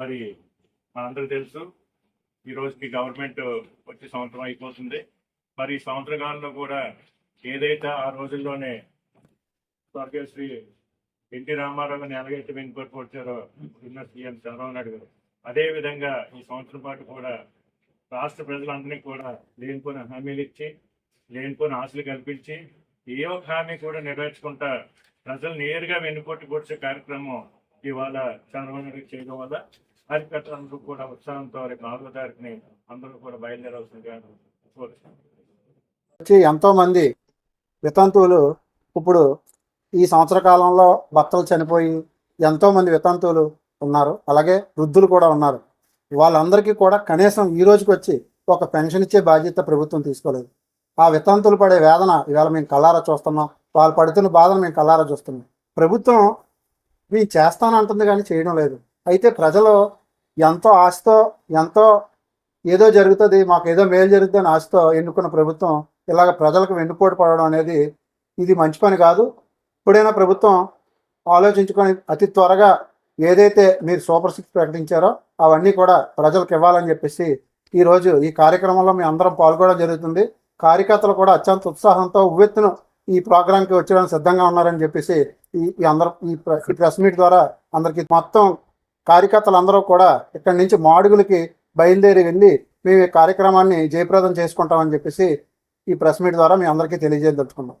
మరి మనందరూ తెలుసు ఈ రోజుకి గవర్నమెంట్ వచ్చే సంవత్సరం అయిపోతుంది. మరి ఈ సంవత్సర కాలంలో కూడా ఏదైతే ఆ రోజుల్లోనే స్వర్గీయ శ్రీ ఎన్టీ రామారావు గారిని ఎలాగైతే వెనుకొట్టు వచ్చారో ఉన్న సీఎం చంద్రబాబు నాయుడు గారు అదే విధంగా ఈ సంవత్సరం పాటు కూడా రాష్ట్ర ప్రజలందరినీ కూడా లేనిపోయిన హామీలు ఇచ్చి లేనిపోయిన ఆశలు కల్పించి ఏ ఒక్క హామీ కూడా నెరవేర్చుకుంటా ప్రజలు నేరుగా వెన్నుపోటు పొడిచే కార్యక్రమం ఇవాళ చంద్రబాబు నాయుడు చేయడం వల్ల కార్యకర్తలందరూ కూడా ఉత్సాహంతో రేపు నాలుగో తారీఖుని అందరూ కూడా బయలుదేరవలసిందిగా వచ్చి ఎంతో మంది వితంతువులు ఇప్పుడు ఈ సంవత్సర కాలంలో భర్తలు చనిపోయి ఎంతో మంది వితంతువులు ఉన్నారు అలాగే వృద్ధులు కూడా ఉన్నారు. వాళ్ళందరికీ కూడా కనీసం ఈ రోజుకి వచ్చి ఒక పెన్షన్ ఇచ్చే బాధ్యత ప్రభుత్వం తీసుకోలేదు. ఆ వితంతులు పడే వేదన ఇవాళ మేము కల్లారా చూస్తున్నాం వాళ్ళు పడుతున్న బాధను మేము కల్లారా చూస్తున్నాం. ప్రభుత్వం మేము చేస్తానంటుంది కానీ చేయడం లేదు. అయితే ప్రజలు ఎంతో ఆశతో ఎంతో ఏదో జరుగుతుంది మాకు ఏదో మేలు జరుగుతుంది అని ఆశతో ఎన్నుకున్న ప్రభుత్వం ఇలాగ ప్రజలకు వెన్నుపోటు పడడం అనేది ఇది మంచి పని కాదు. ఇప్పుడైనా ప్రభుత్వం ఆలోచించుకొని అతి త్వరగా ఏదైతే మీరు సూపర్ సిక్స్ ప్రకటించారో అవన్నీ కూడా ప్రజలకు ఇవ్వాలని చెప్పేసి ఈరోజు ఈ కార్యక్రమంలో మేము అందరం పాల్గొనడం జరుగుతుంది. కార్యకర్తలు కూడా అత్యంత ఉత్సాహంతో ఉవ్వెత్తున ఈ ప్రోగ్రాంకి వచ్చేయడానికి సిద్ధంగా ఉన్నారని చెప్పేసి ఈ అందరం ఈ ఈ ప్రెస్ మీట్ ద్వారా అందరికీ మొత్తం కార్యకర్తలు అందరూ కూడా ఇక్కడి నుంచి మాడుగులకి బయలుదేరి వెళ్ళి మేము ఈ కార్యక్రమాన్ని జయప్రదం చేసుకుంటామని చెప్పేసి ఈ ప్రెస్ మీట్ ద్వారా మీ అందరికీ తెలియజేయదలుచుకున్నాం.